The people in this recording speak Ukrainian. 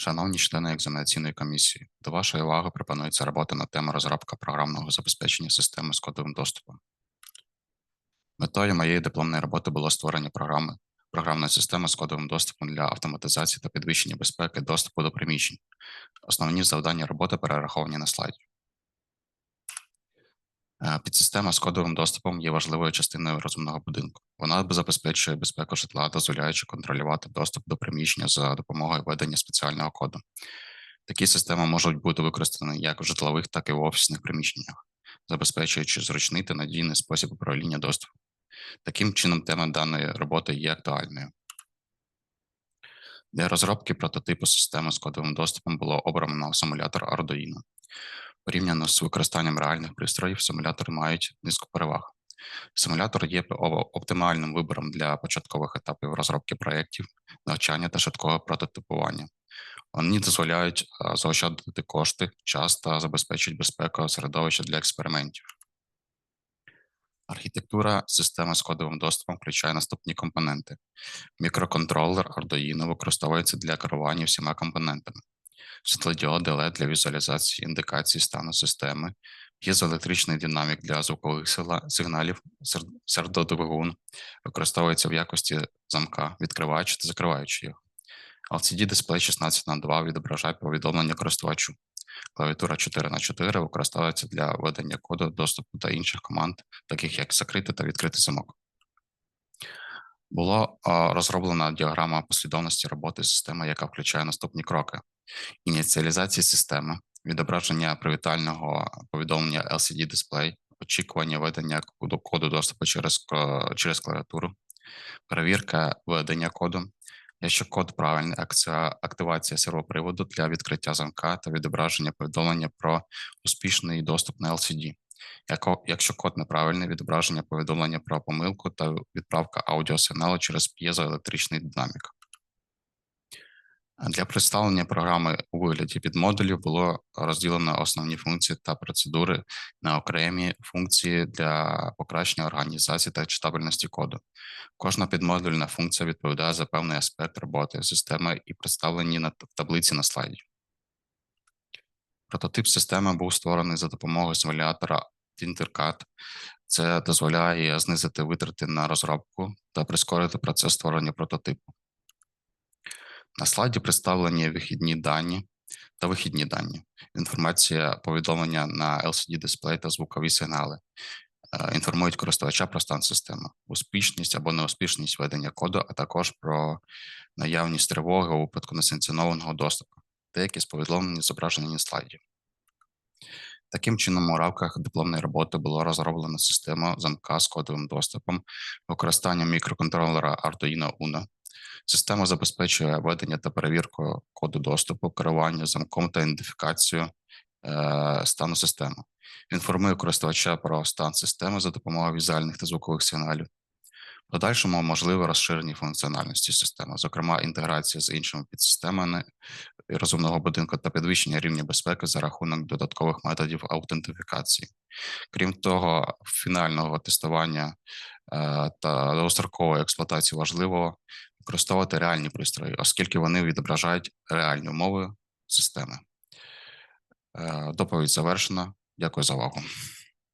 Шановні члени екзаменаційної комісії, до вашої уваги пропонується робота на тему розробка програмного забезпечення системи з кодовим доступом. Метою моєї дипломної роботи було створення програми програмної системи з кодовим доступом для автоматизації та підвищення безпеки доступу до приміщень. Основні завдання роботи перераховані на слайді. Е, Підсистема з кодовим доступом є важливою частиною розумного будинку. Вона забезпечує безпеку житла, дозволяючи контролювати доступ до приміщення за допомогою введення спеціального коду. Такі системи можуть бути використані як в житлових, так і в офісних приміщеннях, забезпечуючи зручний та надійний спосіб управління доступом. Таким чином, тема даної роботи є актуальною. Для розробки прототипу системи з кодовим доступом було обрано симулятор Arduino. Порівняно з використанням реальних пристроїв, симулятори мають низку переваг. Симулятор є оптимальним вибором для початкових етапів розробки проєктів, навчання та швидкого прототипування. Вони дозволяють заощадити кошти, час та забезпечують безпеку середовища для експериментів. Архітектура системи з кодовим доступом включає наступні компоненти. Мікроконтролер Arduino використовується для керування всіма компонентами світлодіоди LED для візуалізації індикації стану системи, п'єзоелектричний динамік для звукових сигналів, сердодвигун, використовується в якості замка, відкриваючи та закриваючи його. LCD дисплей 16 на 2 відображає повідомлення користувачу. Клавіатура 4 на 4 використовується для введення коду доступу та інших команд, таких як закрити та відкрити замок. Було розроблена діаграма послідовності роботи системи, яка включає наступні кроки: ініціалізація системи, відображення привітального повідомлення LCD дисплей, очікування введення коду, доступу через, через клавіатуру, перевірка введення коду. Якщо код правильний, акція, активація сервоприводу для відкриття замка та відображення повідомлення про успішний доступ на LCD. Якщо код неправильний, відображення повідомлення про помилку та відправка аудіосигналу через п'єзоелектричний динамік. Для представлення програми у вигляді підмодулів було розділено основні функції та процедури на окремі функції для покращення організації та читабельності коду. Кожна підмодульна функція відповідає за певний аспект роботи системи і представлені на таблиці на слайді. Прототип системи був створений за допомогою симулятора Tinkercad. Це дозволяє знизити витрати на розробку та прискорити процес створення прототипу. На слайді представлені вихідні дані та вихідні дані, інформація повідомлення на LCD дисплей та звукові сигнали. Е, інформують користувача про стан системи, успішність або неуспішність ведення коду, а також про наявність тривоги у випадку несанкціонованого доступу. Деякі з повідомлень зображені на слайді. Таким чином, у рамках дипломної роботи було розроблена система замка з кодовим доступом, використанням мікроконтролера Arduino Uno. Система забезпечує ведення та перевірку коду доступу, керування замком та ідентифікацію е, стану системи. Інформує користувача про стан системи за допомогою візуальних та звукових сигналів. В Подальшому можливе розширення функціональності системи, зокрема інтеграція з іншими підсистемами розумного будинку та підвищення рівня безпеки за рахунок додаткових методів аутентифікації. Крім того, фінального тестування е, та довгострокової експлуатації важливо використовувати реальні пристрої, оскільки вони відображають реальні умови системи. Е, доповідь завершена. Дякую за увагу.